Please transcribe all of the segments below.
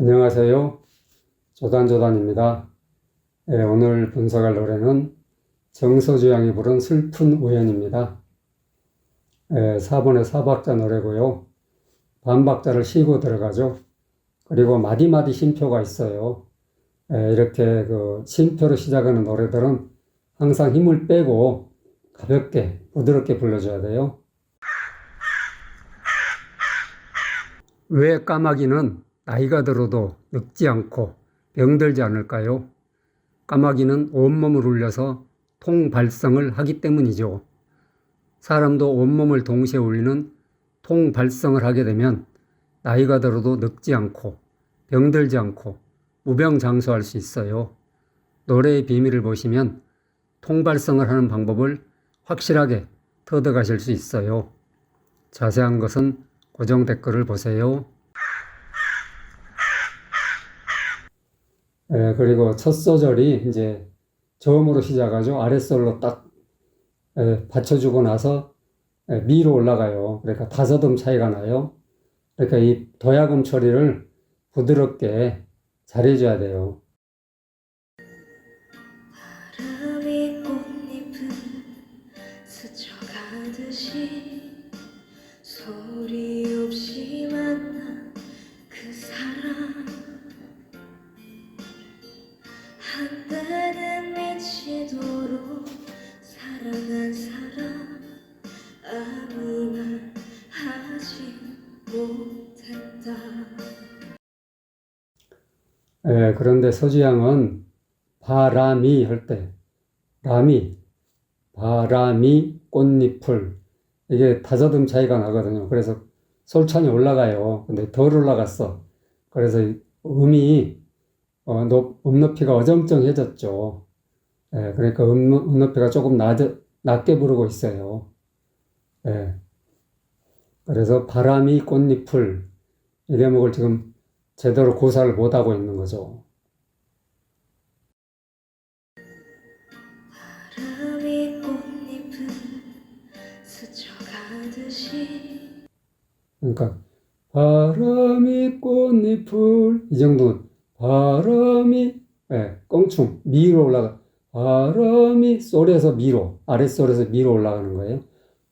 안녕하세요. 조단조단입니다. 예, 오늘 분석할 노래는 정서주 양이 부른 슬픈 우연입니다. 예, 4번의 사박자 노래고요. 반박자를 쉬고 들어가죠. 그리고 마디마디 쉼표가 있어요. 예, 이렇게 그 쉼표로 시작하는 노래들은 항상 힘을 빼고 가볍게 부드럽게 불러줘야 돼요. 왜 까마귀는 나이가 들어도 늙지 않고 병들지 않을까요? 까마귀는 온몸을 울려서 통발성을 하기 때문이죠. 사람도 온몸을 동시에 울리는 통발성을 하게 되면 나이가 들어도 늙지 않고 병들지 않고 무병장수할 수 있어요. 노래의 비밀을 보시면 통발성을 하는 방법을 확실하게 터득하실 수 있어요. 자세한 것은 고정 댓글을 보세요. 예, 그리고 첫 소절이 이제 저음으로 시작하죠. 아랫솔로 딱 예, 받쳐주고 나서 예, 미로 올라가요. 그러니까 다섯 음 차이가 나요. 그러니까 이 도야금 처리를 부드럽게 잘해줘야 돼요. 예, 그런데 서주양은 바람이 할 때, 라미, 바람이 꽃잎을, 이게 다섯음 차이가 나거든요. 그래서 솔찬이 올라가요. 근데 덜 올라갔어. 그래서 이 음이, 어, 높, 음 높이가 어정쩡해졌죠. 예, 그러니까 음, 음 높이가 조금 낮, 낮게 부르고 있어요. 예. 그래서 바람이 꽃잎을, 이 대목을 지금 제대로 고사를 못하고 있는 거죠. 그러니까 바람이 꽃잎을 이 정도 바람이 예, 껑충 미로 올라가 바람이 솔에서 미로 아랫솔에서 미로 올라가는 거예요.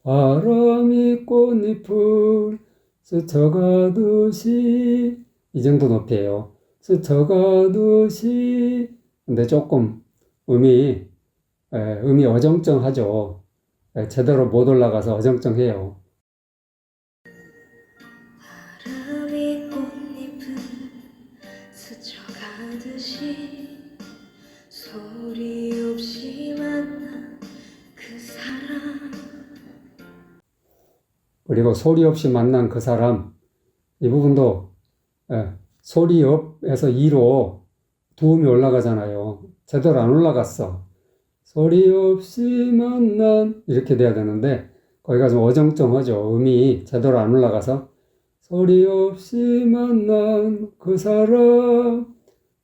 바람이 꽃잎을 스쳐가듯이 이 정도 높이에요. 스쳐가듯이 근데 조금 음이 예, 음이 어정쩡하죠. 예, 제대로 못 올라가서 어정쩡해요. 그 그리고 소리 없이 만난 그 사람, 이 부분도 예, 소리 업에서 2로 두음이 올라가잖아요. 제대로 안 올라갔어. 소리 없이 만난 이렇게 돼야 되는데 거기가 좀 어정쩡하죠. 음이 제대로 안 올라가서 소리 없이 만난 그 사람,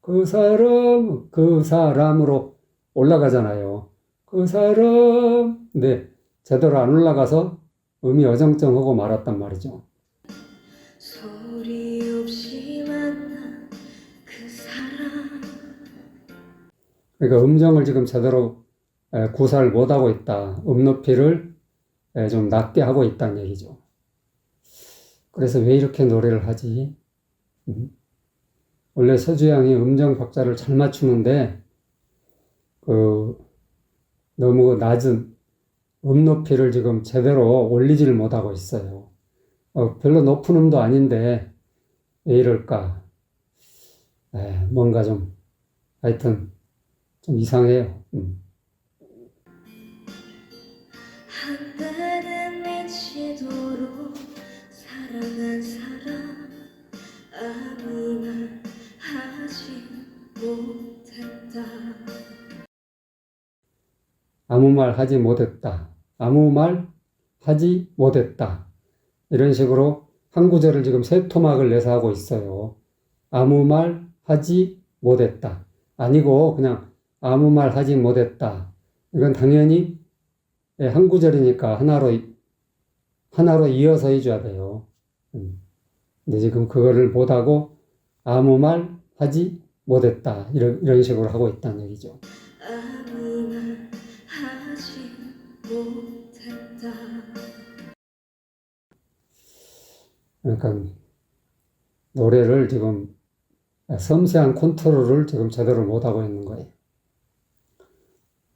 그 사람, 그 사람으로 올라가잖아요. 그 사람, 근데 제대로 안 올라가서 음이 어정쩡하고 말았단 말이죠. 그러니까 음정을 지금 제대로 에, 구사를 못하고 있다. 음 높이를 에, 좀 낮게 하고 있다는 얘기죠. 그래서 왜 이렇게 노래를 하지? 음. 원래 서주양이 음정 박자를 잘 맞추는데 그 너무 낮은 음 높이를 지금 제대로 올리지를 못하고 있어요. 어, 별로 높은 음도 아닌데 왜 이럴까? 에, 뭔가 좀 하여튼 좀 이상해요. 음. 아무 말 하지 못했다 아무 말 하지 못했다. 아무 말 하지 못했다. 이런 식으로 한 구절을 지금 세 토막을 내서 하고 있어요. 아무 말 하지 못했다. 아니고 그냥 아무 말 하지 못했다. 이건 당연히 예, 한 구절이니까 하나로 하나로 이어서 해줘야 돼요. 음. 근데 지금 그거를 못하고 아무 말 하지 못했다. 이런, 이런 식으로 하고 있다는 얘기죠. 그러니까 노래를 지금 섬세한 컨트롤을 지금 제대로 못하고 있는 거예요.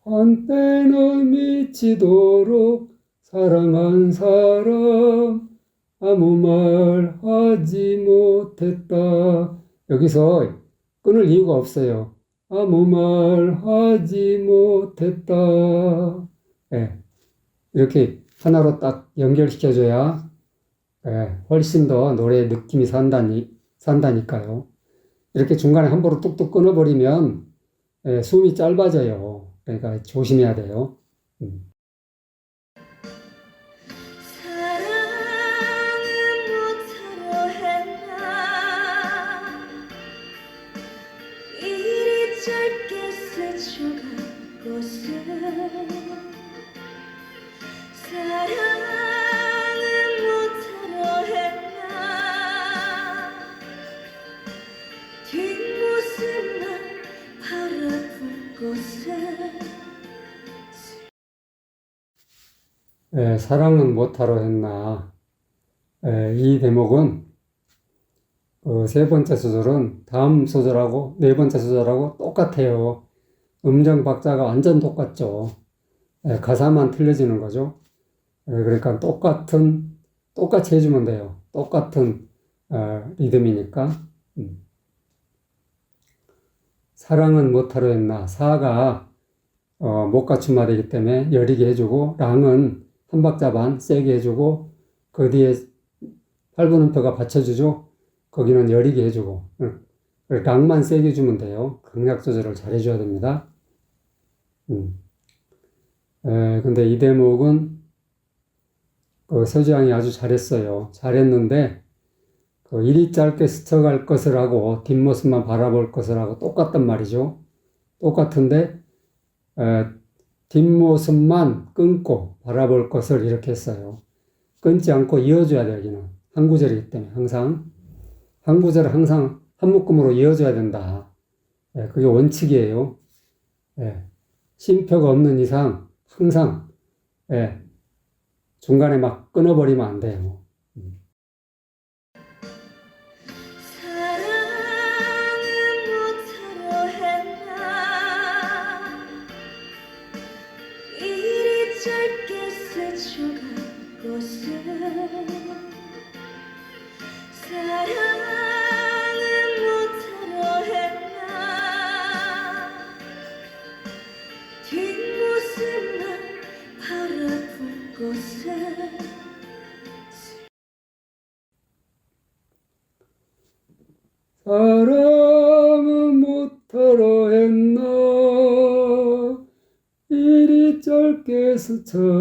한때는 미치도록 사랑한 사람 아무 말 하지 못했다. 여기서 끊을 이유가 없어요. 아무 말 하지 못했다. 예. 이렇게 하나로 딱 연결시켜줘야 예, 훨씬 더 노래의 느낌이 산다니, 산다니까요. 이렇게 중간에 함부로 뚝뚝 끊어버리면 예, 숨이 짧아져요. 그러니까 조심해야 돼요. 음. 사랑 예, 사랑은 못하러 했나. 예, 이 대목은 그세 번째 소절은 다음 소절하고 네 번째 소절하고 똑같아요. 음정 박자가 완전 똑같죠. 예, 가사만 틀려지는 거죠. 예, 그러니까 똑같은 똑같이 해주면 돼요. 똑같은 어, 리듬이니까. 음. 사랑은 못하러 했나. 사가 어, 못 갖춘마되기 때문에 여리게 해주고 랑은 한 박자 반 세게 해주고 그 뒤에 8분음표가 받쳐주죠. 거기는 여리게 해주고 응. 랑만 세게 주면 돼요. 강약 조절을 잘 해줘야 됩니다. 음. 에, 근데 이 대목은 그 서지양이 아주 잘했어요. 잘했는데 그 이리 짧게 스쳐갈 것을 하고 뒷모습만 바라볼 것을 하고 똑같단 말이죠. 똑같은데 에, 뒷모습만 끊고 바라볼 것을 이렇게 했어요. 끊지 않고 이어줘야 여기는. 한 구절이기 때문에 항상. 한 구절을 항상 한 묶음으로 이어줘야 된다. 예, 그게 원칙이에요. 예, 쉼표가 없는 이상 항상 예, 중간에 막 끊어버리면 안 돼요.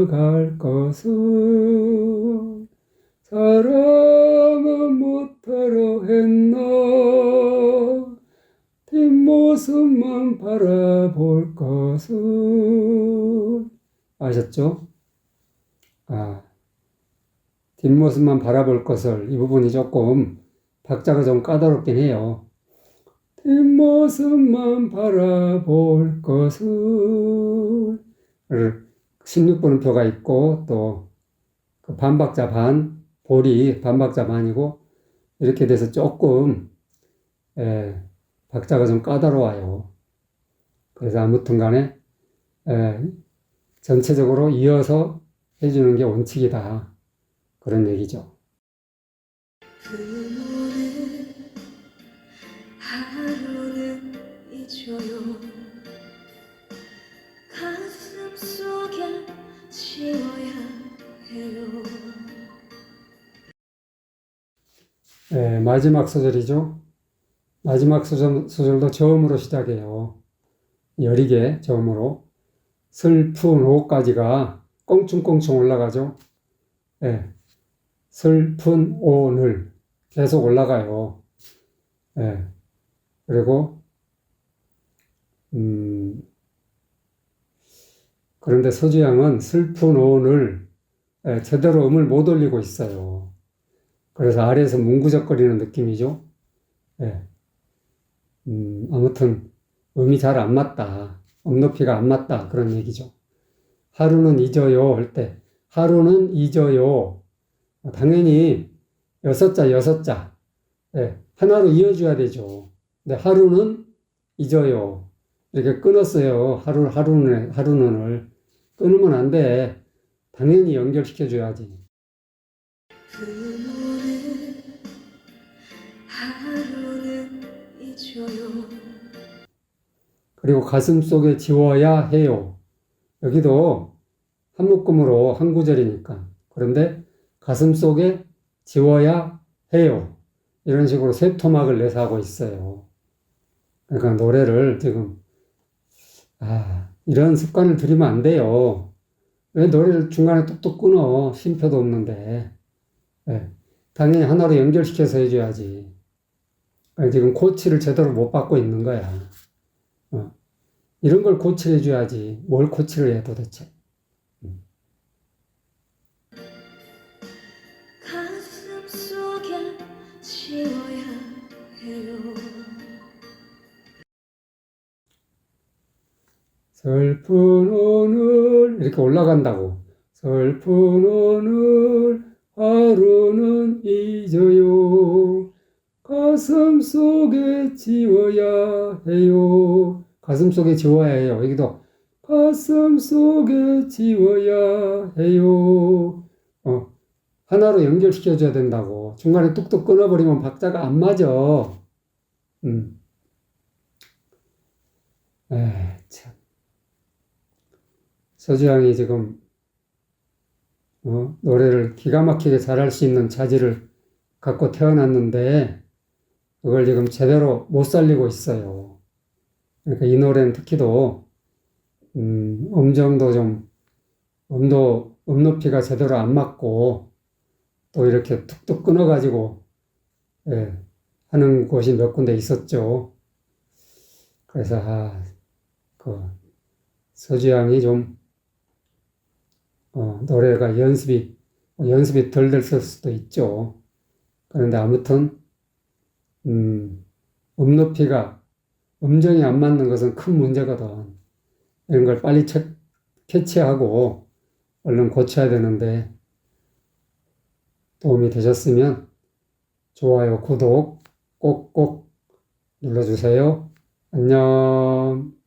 갈 것을 사랑은 못하러 했나 뒷모습만 바라볼 것을 아셨죠? 아, 뒷모습만 바라볼 것을 이 부분이 조금 박자가 좀 까다롭긴 해요. 뒷모습만 바라볼 것을 16분음표가 있고 또 그 반박자 반, 볼이 반박자 반이고 이렇게 돼서 조금 에, 박자가 좀 까다로워요. 그래서 아무튼 간에 에, 전체적으로 이어서 해주는 게 원칙이다. 그런 얘기죠. 부 지워야 해요 예, 마지막 소절이죠. 마지막 소절, 소절도 저음으로 시작해요. 여리게 저음으로. 슬픈 오까지가 껑충껑충 올라가죠. 예, 슬픈 오늘 계속 올라가요. 예, 그리고 음, 그런데 서주양은 슬픈 예, 제대로 음을 못 올리고 있어요. 그래서 아래에서 뭉구적거리는 느낌이죠. 예, 음, 아무튼 음이 잘 안 맞다. 음높이가 안 맞다. 그런 얘기죠. 하루는 잊어요 할 때 하루는 잊어요. 당연히 여섯 자 여섯 자 예, 하나로 이어줘야 되죠. 근데 하루는 잊어요. 이렇게 끊었어요. 하루 하루는 하루는을 끊으면 안 돼. 당연히 연결시켜 줘야지. 부모는 하루는 잊어요 그리고 가슴 속에 지워야 해요. 여기도 한 묶음으로 한 구절이니까. 그런데 가슴 속에 지워야 해요. 이런 식으로 세 토막을 내서 하고 있어요. 그러니까 노래를 지금, 아, 이런 습관을 들이면 안 돼요. 왜 노래를 중간에 뚝뚝 끊어? 쉼표도 없는데. 예, 당연히 하나로 연결시켜서 해줘야지. 그러니까 지금 코치를 제대로 못 받고 있는 거야. 어. 이런 걸 고치를 해줘야지. 뭘 고치를 해 도대체. 슬픈 오늘 이렇게 올라간다고. 슬픈 오늘 하루는 잊어요. 가슴 속에 지워야 해요. 가슴 속에 지워야 해요. 여기도 가슴 속에 지워야 해요. 어, 하나로 연결시켜줘야 된다고. 중간에 뚝뚝 끊어버리면 박자가 안 맞아. 음. 에이, 참. 서주양이 지금 어, 노래를 기가 막히게 잘할 수 있는 자질을 갖고 태어났는데 그걸 지금 제대로 못 살리고 있어요. 그러니까 이 노래는 특히도 음, 음정도 좀 음도 음 높이가 제대로 안 맞고 또 이렇게 툭툭 끊어가지고 예, 하는 곳이 몇 군데 있었죠. 그래서 아, 그 서주양이 좀 어, 노래가 연습이 연습이 덜 됐을 수도 있죠. 그런데 아무튼 음, 음 높이가 음정이 안 맞는 것은 큰 문제거든. 이런 걸 빨리 채, 캐치하고 얼른 고쳐야 되는데 도움이 되셨으면 좋아요, 구독 꼭꼭 눌러주세요. 안녕.